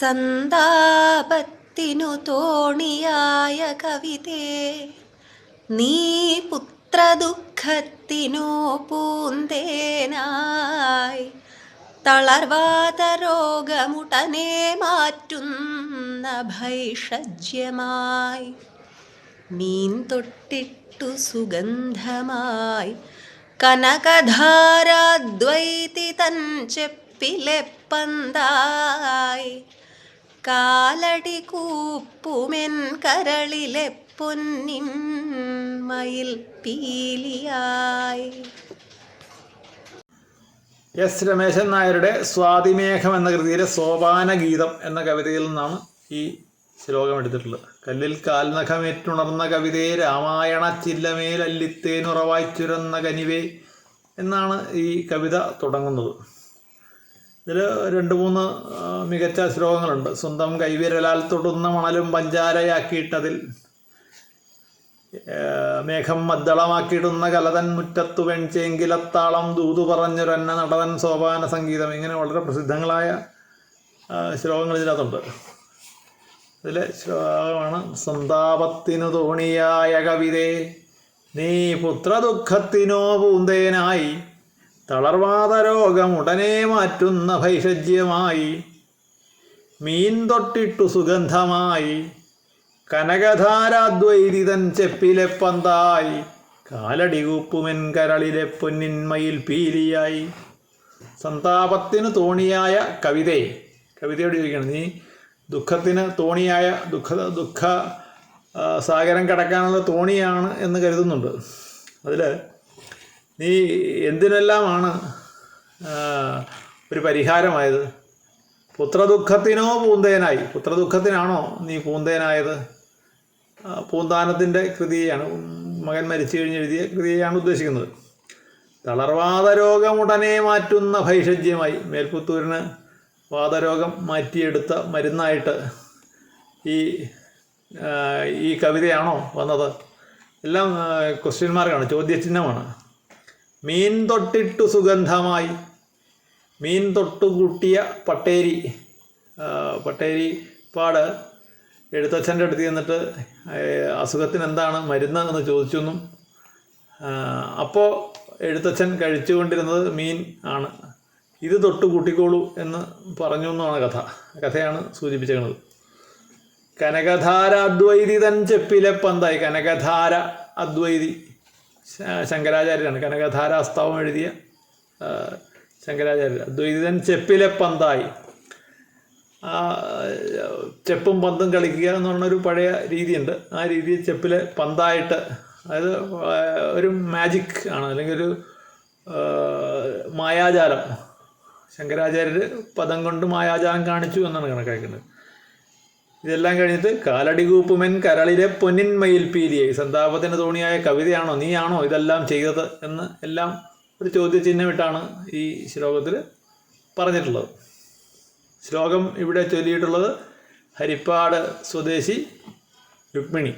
സന്താപത്തിനു തോണിയായ കവിതേ നീ പുത്രദുഃഖത്തിനു പൂന്തേനായി തളർവാത രോഗമുടനെ മാറ്റുന്ന ഭൈഷജ്യമായി മീൻ തൊട്ടിട്ടു സുഗന്ധമായി കനകധാരാദ്വൈതി തൻ ചെപ്പിലെ പന്തായി കാലടി കൂപ്പുമെൻ കരളിലെ പൊന്നിൻ മയിൽ പീലിയായി. എസ് രമേശൻ നായരുടെ സ്വാതിമേഘം എന്ന കൃതിയിലെ സോപാന ഗീതം എന്ന കവിതയിൽ നിന്നാണ് ഈ ശ്ലോകം എടുത്തിട്ടുള്ളത്. കല്ലിൽ കാൽനഖമേറ്റുണർന്ന കവിതയെ രാമായണ ചില്ലമേൽ അല്ലിത്തേനുറവായിച്ചുരന്ന കനിവേ എന്നാണ് ഈ കവിത തുടങ്ങുന്നത്. ഇതിൽ രണ്ട് മൂന്ന് മികച്ച ശ്ലോകങ്ങളുണ്ട്. സ്വന്തം കൈവിരലാൽ തൊടുന്ന മണലും പഞ്ചാരയാക്കിയിട്ടതിൽ മേഘം മദ്ദളമാക്കിയിടുന്ന കലതൻ മുറ്റത്തു വെൺചേങ്കിലത്താളം ദൂതു പറഞ്ഞൊരന്ന നടവൻ സോപാന സംഗീതം. ഇങ്ങനെ വളരെ പ്രസിദ്ധങ്ങളായ ശ്ലോകങ്ങൾ ഇതിനകത്തുണ്ട്. ഇതിലെ ശ്ലോകമാണ് സന്താപത്തിനു തോണിയായ കവിതേ നീ പുത്രദുഃഖത്തിനോ പൂന്തേനായി തളർവാത രോഗം ഉടനെ മാറ്റുന്ന ഭൈഷജ്യമായി. മീൻ തൊട്ടിട്ടു സുഗന്ധമായി. കനകധാരാദ്വൈതിതൻ ചെപ്പിലെ പന്തായി. കാലടി കൂപ്പുമെൻ കരളിലെ പൊന്നിന്മയിൽ പീലിയായി. സന്താപത്തിന് തോണിയായ കവിതയെ കവിതയോട് ചോദിക്കണം നീ ദുഃഖത്തിന് തോണിയായ ദുഃഖ ദുഃഖ സാഗരം കടക്കാനുള്ള തോണിയാണ് എന്ന് കരുതുന്നുണ്ട്. അതിൽ നീ എന്തിനെല്ലാമാണ് ഒരു പരിഹാരമായത്? പുത്രദുഃഖത്തിനോ പൂന്തേനായി. പുത്രദുഃഖത്തിനാണോ നീ പൂന്തേനായത്? പൂന്താനത്തിന്റെ കൃതിയാണ് മകൻ മരിച്ചു കഴിഞ്ഞ് എഴുതിയ കൃതിയാണ് ഉദ്ദേശിക്കുന്നത്. തളർവാദ രോഗമുടനെ മാറ്റുന്ന ഭൈഷജ്യമായി. മേൽപുത്തൂരിന് വാദരോഗം മാറ്റിയെടുത്ത മരുന്നായിട്ട് ഈ ഈ കവിതയാണോ വന്നത്? എല്ലാം ക്വസ്റ്റ്യൻ മാർക്കാണ് ചോദ്യചിഹ്നമാണ്. മീൻ തൊട്ടിട്ടു സുഗന്ധമായി. മീൻ തൊട്ടുകൂട്ടിയ പട്ടേരി പട്ടേരി പാട് എഴുത്തച്ഛന്റെ അടുത്ത് ചെന്നിട്ട് അസുഖത്തിന് എന്താണ് മരുന്ന് എന്ന് ചോദിച്ചു എന്നും അപ്പോൾ എഴുത്തച്ഛൻ കഴിച്ചുകൊണ്ടിരുന്നത് മീൻ ആണ്. ഇത് തൊട്ട് കൂട്ടിക്കോളൂ എന്ന് പറഞ്ഞു എന്നാണ് കഥ. കഥയാണ് സൂചിപ്പിച്ചത് കനകധാര അദ്വൈതി തൻ ചെപ്പിലെ പന്തായി. കനകധാര അദ്വൈതി. ശങ്കരാചാര്യരാണ്. കനകധാരാസ്താവം എഴുതിയ ശങ്കരാചാര്യർ. അദ്വൈതൻ ചെപ്പിലെ പന്തായി. ആ ചെപ്പും പന്തും കളിക്കുക എന്ന് പറഞ്ഞൊരു പഴയ രീതിയുണ്ട്. ആ രീതിയിൽ ചെപ്പിലെ പന്തായിട്ട് അതായത് ഒരു മാജിക് ആണ്. അല്ലെങ്കിൽ ഒരു മായാജാലം. ശങ്കരാചാര്യർ പദം കൊണ്ട് മായാജാലം കാണിച്ചു എന്നാണ് കണക്കാക്കുന്നത്. ഇതെല്ലാം കഴിഞ്ഞിട്ട് കാലടി കൂപ്പുമെൻ കരളിലെ പൊന്നിൻ മയിൽ പീലിയായി സന്താപത്തിന് തോണിയായ കവിതയാണോ നീയാണോ ഇതെല്ലാം ചെയ്തത് എന്ന് എല്ലാം ഒരു ചോദ്യചിഹ്നമിട്ടാണ് ഈ ശ്ലോകത്തിൽ പറഞ്ഞിട്ടുള്ളത്. ശ്ലോകം ഇവിടെ ചൊല്ലിയിട്ടുള്ളത് ഹരിപ്പാട് സ്വദേശി രുക്മിണി.